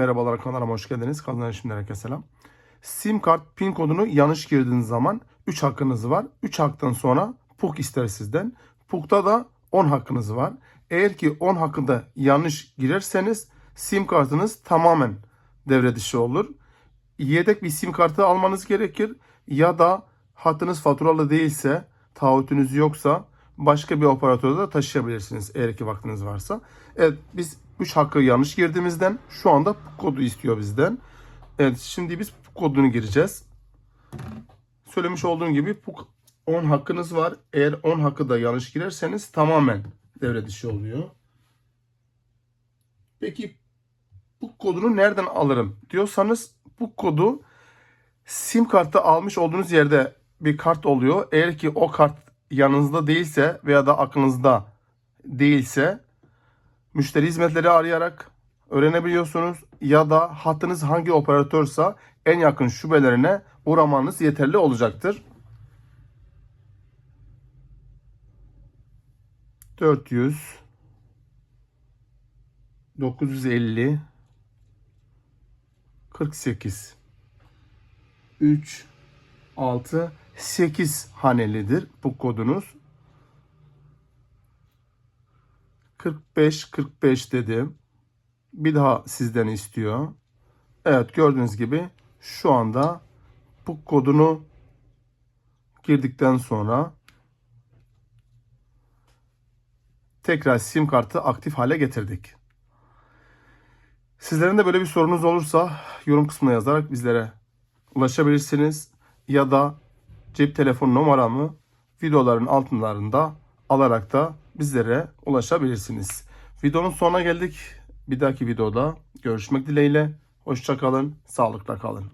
Merhabalar kanalıma hoş geldiniz. Kanalıma şimdi herkese selam. Sim kart pin kodunu yanlış girdiğiniz zaman 3 hakkınız var. 3 haktan sonra PUK ister sizden. PUK'ta da 10 hakkınız var. Eğer ki 10 hakkında yanlış girerseniz sim kartınız tamamen devre dışı olur. Yedek bir sim kartı almanız gerekir. Ya da hattınız faturalı değilse, taahhütünüz yoksa başka bir operatörde de taşıyabilirsiniz eğer ki vaktiniz varsa. Evet biz 3 hakkı yanlış girdiğimizden şu anda kodu istiyor bizden. Evet şimdi biz kodunu gireceğiz. Söylemiş olduğum gibi PUK 10 hakkınız var. Eğer 10 hakkı da yanlış girerseniz tamamen devre dışı oluyor. Peki bu kodunu nereden alırım diyorsanız bu kodu sim kartı almış olduğunuz yerde bir kart oluyor. Eğer ki o kart yanınızda değilse veya da aklınızda değilse müşteri hizmetleri arayarak öğrenebiliyorsunuz ya da hattınız hangi operatörse en yakın şubelerine uğramanız yeterli olacaktır. 400 950 48 3 6 8 hanelidir bu kodunuz. 45 45 dedim. Bir daha sizden istiyor. Evet gördüğünüz gibi şu anda bu kodunu girdikten sonra tekrar sim kartı aktif hale getirdik. Sizlerin de böyle bir sorunuz olursa yorum kısmına yazarak bizlere ulaşabilirsiniz ya da cep telefon numaramı videoların altlarında alarak da bizlere ulaşabilirsiniz. Videonun sonuna geldik. Bir dahaki videoda görüşmek dileğiyle. Hoşçakalın, sağlıkla kalın.